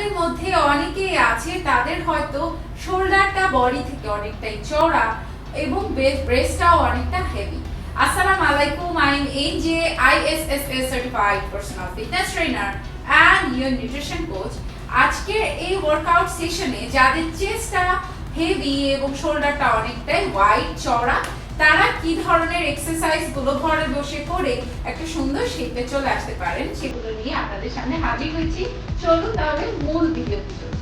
আপনাদের মধ্যে অনেকেই আছে, তাদের হয়তো শোল্ডারটা বডি থেকে অনেকটাই চওড়া এবং ব্রেস্টটাও অনেকটা হেভি আসসালামু আলাইকুম I am NJ ISSS certified personal fitness trainer and your nutrition coach আজকের এই ওয়ার্কআউট সেশনে যাদের চেস্টটা হেভি এবং শোল্ডারটা অনেকটাই ওয়াইড চওড়া তারা কি ধরনের এক্সারসাইজগুলো ঘরে বসে করে একটা সুন্দর শেপে চলে আসতে পারেন সেগুলো নিয়ে আপনাদের সামনে হাজির হয়েছি। চলুন তাহলে মূল চলুন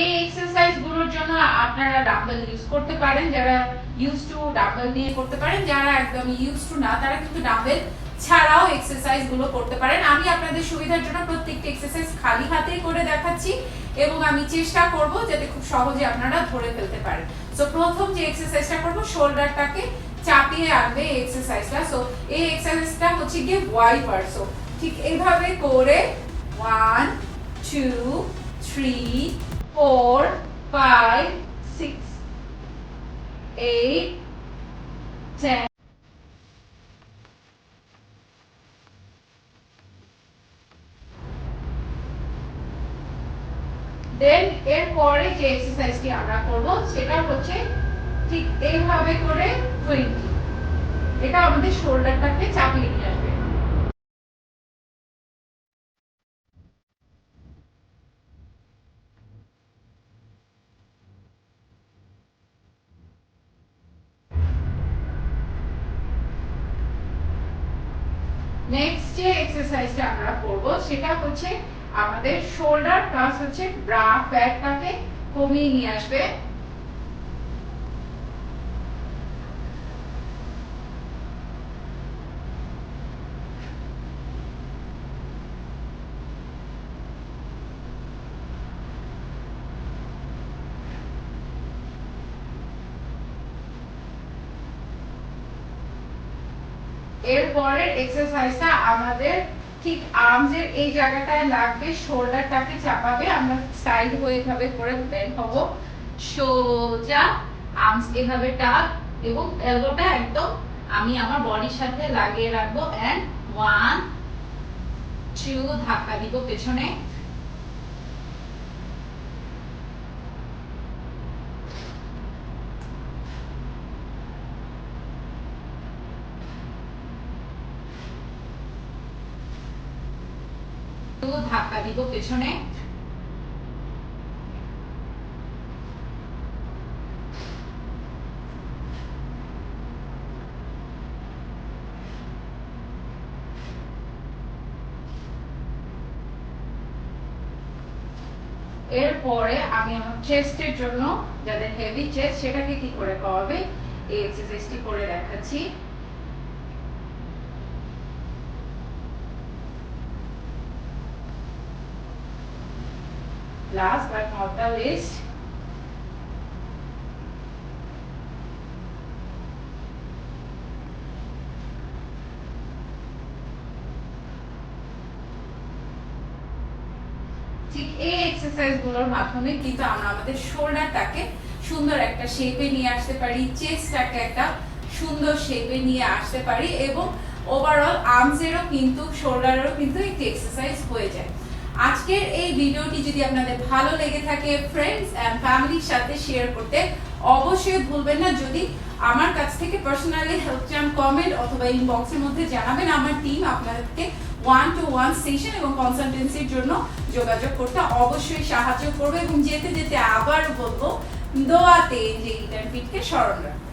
এই এক্সারসাইজগুলোর জন্য আপনারা ডাম্বেল ইউজ করতে পারেন যারা ইউজ টু ডাম্বেল নিয়ে করতে পারেন যারা একদম ইউজ টু না তারা কিন্তু ডাম্বেল ছাড়াও এক্সারসাইজগুলো করতে পারেন। আমি আপনাদের সুবিধার জন্য প্রত্যেকটা এক্সারসাইজ খালি হাতেই করে দেখাচ্ছি এবং আমি চেষ্টা করব যাতে খুব সহজে আপনারা ধরে ফেলতে পারেন। সো প্রথম যে এক্সারসাইজটা করব শোল্ডারটাকে চাপিয়ে আনবে এই এক্সারসাইজটা সো এই এক্সারসাইজটা হচ্ছে গিয়ে ওয়াইপার সো ঠিক এইভাবে করে one two three four, five, six, eight, ten. Then এর পরে যে এক্সারসাইজটি আমরা করব সেটা হচ্ছে ঠিক এইভাবে করে টোয়েন্টি এটা আমাদের শোল্ডারটাকে চাপিয়ে নিয়ে আসবে নেক্সট যে এক্সারসাইজটা আমরা করব, সেটা হচ্ছে আমাদের শোল্ডার প্লাস হচ্ছে ব্রা ফ্যাটটাকে কমিয়ে নিয়ে আসবে। এরপরের এক্সারসাইজটা আমাদের ঠিক আর্মসের এই জায়গাটায় লাগবে শোল্ডারটাকে চাপাবে, আমরা সাইড হয়ে এভাবে করে বেন্ড হব। সোজা আর্মস এভাবে টাক এবং এলবোটা একদম আমি আমার বডির সাথে লাগিয়ে রাখব এন্ড ওয়ান টু ধাক্কা দিব পেছনে। তো ধাক্কা দিব পেছনে। এরপরে আমি আমার চেস্টের জন্য, যাদের হেভি চেস্ট সেটাকে কি করে করাবে? এই এক্সারসাইজটি করে দেখাচ্ছি। Last but not the least. ঠিক এই এক্সারসাইজগুলোর মাধ্যমে কিন্তু আমরা আমাদের শোল্ডারটাকে সুন্দর একটা শেপে নিয়ে আসতে পারি চেস্টটাকে একটা সুন্দর শেপে নিয়ে আসতে পারি এবং ওভারঅল আর্মসেরও কিন্তু শোল্ডারেরও কিন্তু একটি এক্সারসাইজ হয়ে যায়। আজকের এই ভিডিওটি যদি আপনাদের ভালো লেগে থাকে ফ্রেন্ডস অ্যান্ড ফ্যামিলির সাথে শেয়ার করতে অবশ্যই ভুলবেন না। যদি আমার কাছ থেকে পার্সোনালি হেল্প চান কমেন্ট অথবা ইনবক্সের মধ্যে জানাবেন, আমার টিম আপনাদেরকে ওয়ান টু ওয়ান সেশন এবং কনসালটেন্সির জন্য যোগাযোগ করতে অবশ্যই সাহায্য করবে এবং যেতে যেতে আবার বলব, দোয়াতে যে ইন্টারফিটকে স্মরণ রাখবে।